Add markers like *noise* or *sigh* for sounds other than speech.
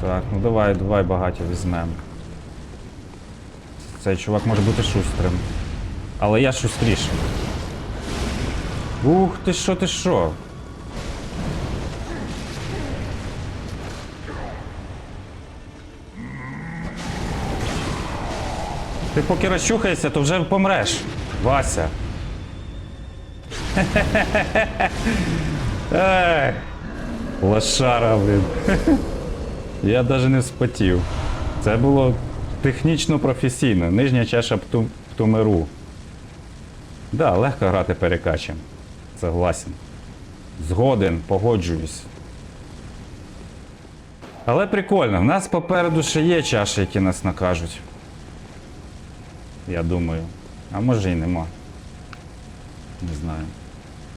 Так, ну давай, давай багаті візьмемо. Цей чувак може бути шустрим. Але я шустріший. Ух ти що, ти що? Ти поки розчухаєшся, то вже помреш. Вася. *laughs* Лошара, блін. *laughs* Я навіть не вспотів. Це було технічно професійно. Нижня чаша пту, птумеру. Да, легко грати перекачем. Согласен. Згоден, погоджуюсь. Але прикольно, в нас попереду ще є чаші, які нас накажуть. Я думаю. А може і нема. Не знаю.